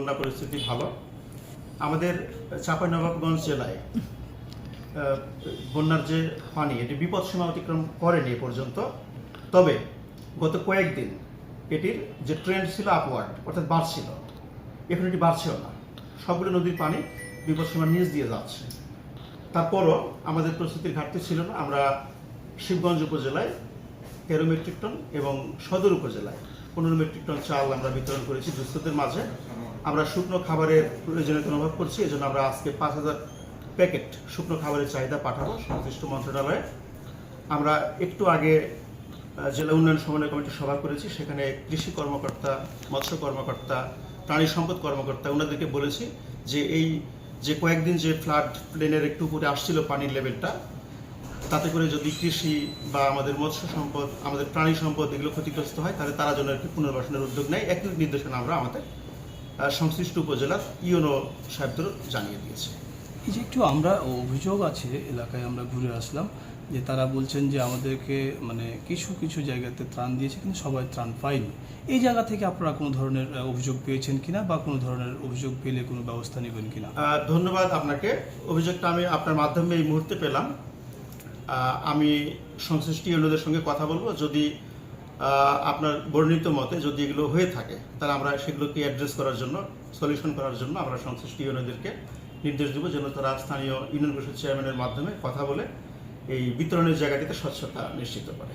বন্যা পরিস্থিতি ভালো। আমাদের চাঁপাইনবাবগঞ্জ জেলায় বন্যার যে পানি, এটি বিপদ সীমা অতিক্রম করেনি পর্যন্ত। তবে গত কয়েকদিন এটির যে ট্রেন্ড ছিল আপওয়ার্ড অর্থাৎ বাড়ছিল, এখন এটি বাড়ছেও না। সবগুলো নদীর পানি বিপদ সীমার নিচ দিয়ে যাচ্ছে। তারপরও আমাদের প্রস্তুতির ঘাটতি ছিল না। আমরা শিবগঞ্জ উপজেলায় তেরো মেট্রিক টন এবং সদর উপজেলায় পনেরো মেট্রিক টন চাল আমরা বিতরণ করেছি দুস্থদের মাঝে। আমরা শুকনো খাবারের প্রয়োজনীয়তা অনুভব করছি, এজন্য আমরা আজকে পাঁচ হাজার প্যাকেট শুকনো খাবারের চাহিদা পাঠাবো সংশ্লিষ্ট মন্ত্রণালয়ে। আমরা একটু আগে জেলা উন্নয়ন সমন্বয় কমিটির সভা করেছি, সেখানে কৃষি কর্মকর্তা, মৎস্য কর্মকর্তা, প্রাণী সম্পদ কর্মকর্তা ওনাদেরকে বলেছি যে এই যে কয়েকদিন যে ফ্লাড প্লেনের একটু উপরে আসছিল পানির লেভেলটা, তাতে করে যদি কৃষি বা আমাদের মৎস্য সম্পদ, আমাদের প্রাণী সম্পদ এগুলো ক্ষতিগ্রস্ত হয়, তাহলে তারা যেন একটি পুনর্বাসনের উদ্যোগ নেয়। একই নির্দেশনা আমরা আমাদের সংশ্লিষ্ট উপজেলা ইউনো সাহেবদের জানিয়ে দিয়েছে। এই যে একটু আমরা অভিযোগ আছে এলাকায় আমরা ঘুরে আসলাম যে তারা বলছেন যে আমাদেরকে মানে কিছু কিছু জায়গাতে ত্রাণ দিয়েছে কিন্তু সবাই ত্রাণ পায়নি। এই জায়গা থেকে আপনারা কোনো ধরনের অভিযোগ পেয়েছেন কিনা বা কোনো ধরনের অভিযোগ পেলে কোনো ব্যবস্থা নেবেন কিনা? ধন্যবাদ আপনাকে। অভিযোগটা আমি আপনার মাধ্যমে এই মুহূর্তে পেলাম। আমি সংশ্লিষ্ট ইউনোদের সঙ্গে কথা বলব। যদি আপনার বর্ণিত মতে যদি এগুলো হয়ে থাকে, তাহলে আমরা সেগুলোকে অ্যাড্রেস করার জন্য সলিউশন করার জন্য আমরা সংশ্লিষ্ট ইউনিয়নদেরকে নির্দেশ দেবো যেন তারা স্থানীয় ইউনিয়ন পরিষদ চেয়ারম্যানের মাধ্যমে কথা বলে এই বিতরণের জায়গাটিতে স্বচ্ছতা নিশ্চিত করে।